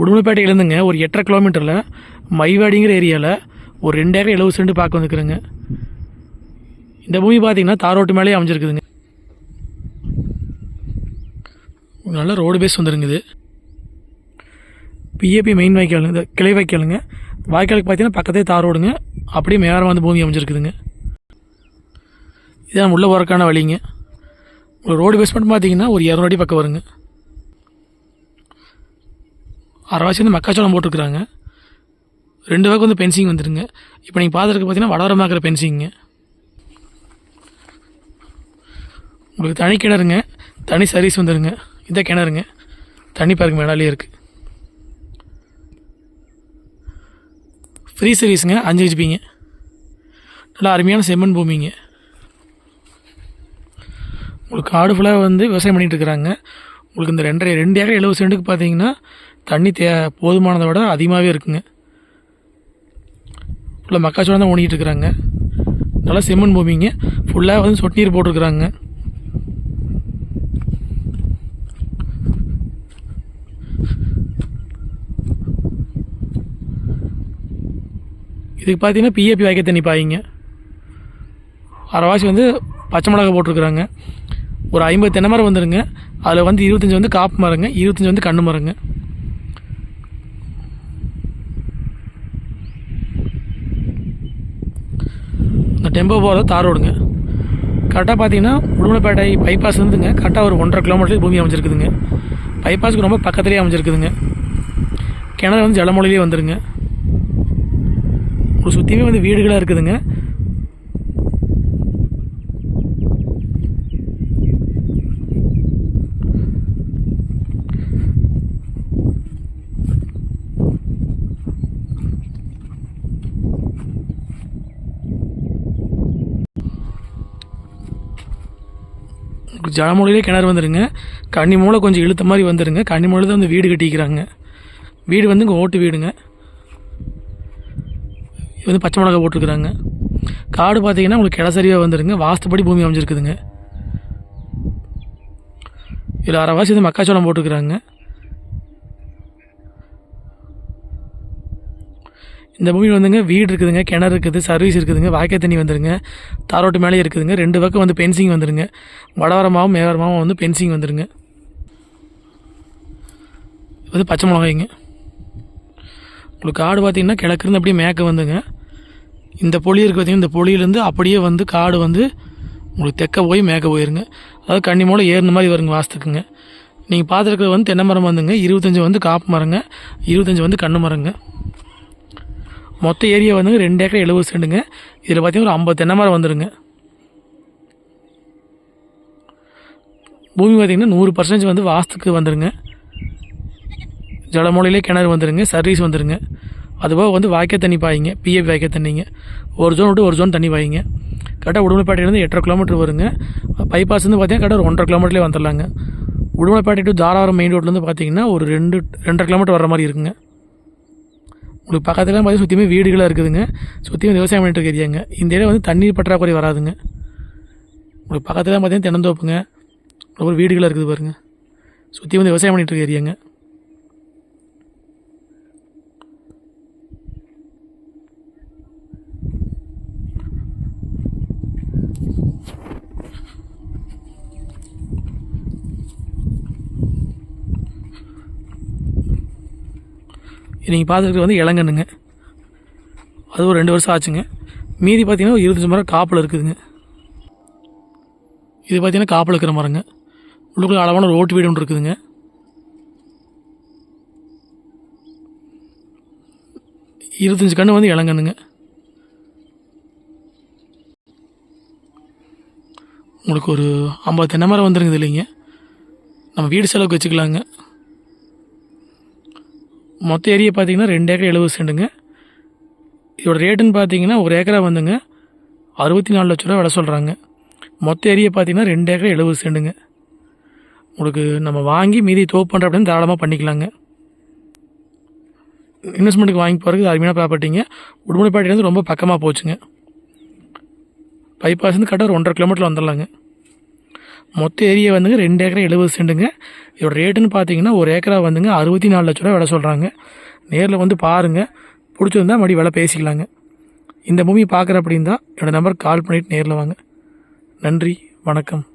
உடுமலைப்பேட்டையிலேருந்துங்க ஒரு எட்டரை கிலோமீட்டரில் மைவாடிங்கிற ஏரியாவில் ஒரு ரெண்டாயிரம் எழுபது சென்ட் பார்க்க வந்துருக்குறேங்க. இந்த பூமி பார்த்தீங்கன்னா தாரோட்டு மேலேயே அமைஞ்சிருக்குதுங்க. நல்ல ரோடு பேஸ் வந்துருங்குது. பிஏபி மெயின் வாய்க்கால் இந்த கிளை வாய்க்காலுங்க வாய்க்காலுக்கு பார்த்தீங்கன்னா பக்கத்தே தார் ரோடுங்க. அப்படியே மேரம் வந்து பூமி அமைஞ்சிருக்குதுங்க. இதான் உள்ளே போகிறக்கான வழிங்க. ஒரு ரோடு பேஸ் மட்டும் பார்த்தீங்கன்னா ஒரு இரநூறு அடி பக்கம் வருங்க. அரைவாசி வந்து மக்காச்சோளம் போட்டிருக்கிறாங்க. ரெண்டு வகை வந்து பென்சிங் வந்துடுங்க இப்போ நீங்கள் பார்த்துருக்கு பார்த்தீங்கன்னா வடவரமாக்கிற பென்சிங்க. உங்களுக்கு தனி கிணறுங்க. தனி சர்வீஸ் வந்துடுங்க இந்த கிணறுங்க. தண்ணி பாருங்க மேலாலே இருக்குது ஃப்ரீ சர்வீஸுங்க அஞ்சு ஹெச்பிங்க நல்லா அருமையான செம்மண் பூமிங்க. உங்களுக்கு காடு ஃபுல்லாக வந்து விவசாயம் பண்ணிகிட்டு இருக்கிறாங்க. உங்களுக்கு இந்த ரெண்டரை ரெண்டு ஏக்கர் எழுபது சென்ட்டுக்கு பார்த்தீங்கன்னா தண்ணி தே போதுமானதை விட அதிகமாகவே இருக்குங்க. ஃபுல்லாக மக்காச்சோளம் தான் ஓடிட்டு இருக்கிறாங்க. நல்லா செம்மண் பூமிங்க. ஃபுல்லாக வந்து சொட்டு நீர் போட்டிருக்குறாங்க. இதுக்கு பார்த்தீங்கன்னா பிஏபி வாய்க்க தண்ணி பாயிங்க. அரைவாசி வந்து பச்சை மிளகா போட்டிருக்குறாங்க. ஒரு ஐம்பது தென்னை மரம் வந்துடுங்க அதில் வந்து இருபத்தஞ்சி வந்து காப்பு மரங்க. இருபத்தஞ்சி வந்து கண்ணு மரங்க இந்த டெம்போ போகிறது தார் ரோடுங்க. கரெக்டாக பார்த்தீங்கன்னா உடுமலைப்பேட்டை பைபாஸ் இருந்துங்க கரெக்டாக ஒரு ஒன்றரை கிலோமீட்டர் பூமி அமைஞ்சிருக்குதுங்க. பைபாஸுக்கு ரொம்ப பக்கத்துலேயே அமைஞ்சிருக்குதுங்க. கிணறு வந்து ஜலமொழியிலே வந்துருங்க. ஒரு சுற்றியுமே வந்து வீடுகளாக இருக்குதுங்க. ஜலமூலையிலே கிணறு வந்துடுங்க கன்னி மூலை கொஞ்சம் இழுத்த மாதிரி வந்துடுங்க கன்னி மூலை தான் வந்து வீடு கட்டிக்கிறாங்க. வீடு வந்து இங்கே ஓட்டு வீடுங்க. இது வந்து பச்சை மிளகா போட்டிருக்கிறாங்க. காடு பார்த்தீங்கன்னா உங்களுக்கு கிடசரியாக வந்துடுங்க வாஸ்துப்படி பூமி அமைஞ்சிருக்குதுங்க. இதில் அரைவாசி வந்து மக்காச்சோளம் போட்டுருக்குறாங்க. இந்த பூமி வந்துங்க வீடு இருக்குதுங்க கிணறு இருக்குது சர்வீஸ் இருக்குதுங்க வாய்க்கை தண்ணி வந்துருங்க தாரோட்டு மேலே இருக்குதுங்க ரெண்டு பக்கம் வந்து பென்சிங் வந்துருங்க வடவரமாகவும் மேவரமாகவும் வந்து பென்சிங் வந்துருங்க. இது வந்து பச்சை மிளகாய்ங்க. உங்களுக்கு காடு பார்த்தீங்கன்னா கிழக்குருந்து அப்படியே மேற்க வந்துங்க. இந்த பொலி இருக்குது பார்த்திங்கன்னா இந்த பொலியிலேருந்து அப்படியே வந்து காடு வந்து உங்களுக்கு தெக்க போய் மேற்க போயிருங்க. அதாவது கன்னி மூலம் ஏறின மாதிரி வருங்க வாசத்துக்குங்க. நீங்கள் பார்த்துருக்கிறது வந்து தென்னை மரம் வந்துங்க இருபத்தஞ்சி வந்து காப்பு மரங்க இருபத்தஞ்சி வந்து கண்ணு மரங்க. மொத்த ஏரியா வந்துங்க ரெண்டு ஏக்கர் எழுபது சென்ட்டுங்க. இதில் பார்த்தீங்கன்னா ஒரு ஐம்பது தென்னை மரம் வந்துடுங்க பூமி பார்த்தீங்கன்னா நூறு பர்சன்டேஜ் வந்து வாஸ்துக்கு வந்துடுங்க ஜலமூலையிலே கிணறு வந்துடுங்க சர்வீஸ் வந்துடுங்க அதுபோக வந்து வாய்க்க தண்ணி பாயிங்க பிஏபி வாய்க்க தண்ணிங்க. ஒரு ஜோன் விட்டு ஒரு ஜோன் தண்ணி பாயிங்க. கரெக்டாக உடுமலைப்பேட்டையிலேருந்து எட்டரை கிலோமீட்டர் வருங்க. பைபாஸ் வந்து பார்த்தீங்கன்னா கரெக்டாக ஒரு ஒன்றரை கிலோமீட்டர்லேயே வந்துடலாங்க உடுமலைப்பேட்டை டு தாராவரம் மெயின் ரோட்லேருந்து பார்த்தீங்கன்னா ஒரு ரெண்டு ரெண்டரை கிலோமீட்டர் வர மாதிரி இருக்குங்க. உங்களுக்கு பக்கத்தில் பார்த்தீங்கன்னா சுற்றியுமே வீடுகளாக இருக்குதுங்க. சுற்றியும் விவசாயம் பண்ணிட்டு இருக்க ஏரியாங்க. இந்த இடம் வந்து தண்ணீர் பற்றாக்குறை வராதுங்க. உங்களுக்கு பக்கத்தில் பார்த்தீங்கன்னா தினந்தோப்புங்க ஒரு வீடுகளாக இருக்குது பாருங்கள் சுற்றி வந்து விவசாயம் பண்ணிட்டு இருக்க ஏரியாங்க. நீங்கள் பார்த்துருக்கிறது வந்து இளங்கண்ணுங்க. அது ஒரு ரெண்டு வருஷம் ஆச்சுங்க. மீதி பார்த்தீங்கன்னா ஒரு இருபத்தஞ்சி மரம் காப்பில் இருக்குதுங்க. இது பார்த்தீங்கன்னா காப்பில் இருக்கிற மரங்க. உள்ளுக்குள்ள அளவான ஒரு ஓட்டு வீடு ஒன்று இருக்குதுங்க. இருபத்தஞ்சி கன்று வந்து இளங்கண்ணுங்க. உங்களுக்கு ஒரு ஐம்பது தென்னை மரம் வந்துருங்குது இல்லைங்க. நம்ம வீடு செலவுக்கு வச்சுக்கலாங்க. மொத்த ஏரியா பார்த்தீங்கன்னா ரெண்டு ஏக்கர் எழுபது சென்ட்டுங்க. இதோட ரேட்டுன்னு பார்த்தீங்கன்னா ஒரு ஏக்கரா வந்துங்க. அறுபத்தி நாலு லட்ச ரூபா விலை சொல்கிறாங்க மொத்த ஏரியா பார்த்தீங்கன்னா ரெண்டு ஏக்கர் எழுபது சென்ட்டுங்க. உங்களுக்கு நம்ம வாங்கி மீதி தோப்பு பண்ணுற அப்படின்னு தாராளமாக பண்ணிக்கலாங்க. இன்வெஸ்ட்மெண்ட்டுக்கு வாங்கி போகிறதுக்கு அருமையான ப்ராப்பர்ட்டிங்க உடுமலைப்பேட்டையிலேருந்து ரொம்ப பக்கமாக போச்சுங்க. பைபாஸ்லேருந்து கரெக்டாக ஒரு ஒன்றரை கிலோமீட்டர் வந்துடலாங்க. மொத்த ஏரியா வந்துங்க ரெண்டு ஏக்கரா எழுபது சென்ட்டுங்க. இதோட ரேட்டுன்னு பார்த்தீங்கன்னா ஒரு ஏக்கரா வந்துங்க அறுபத்தி நாலு லட்ச ரூபா விலை சொல்கிறாங்க நேரில் வந்து பாருங்கள் பிடிச்சிருந்தா மறுபடி விலை பேசிக்கலாங்க. இந்த பூமி பார்க்குற அப்படின் தான் என்னோடய நம்பருக்கு கால் பண்ணிவிட்டு நேரில் வாங்க. நன்றி வணக்கம்.